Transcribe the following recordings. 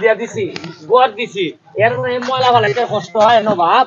দিয়া দিছি গোয়ার দিছি এর ময়লা এটা কষ্ট হয় না বাপ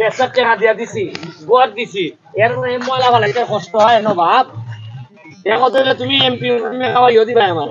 বেসার টাকা দিয়া দিছি গোয়ার দিছি। এর এই ময়লা ফেলাইতে কষ্ট হয় ন বাপ? তাহলে তুমি এমপি খাওয়াইও দিবা আমার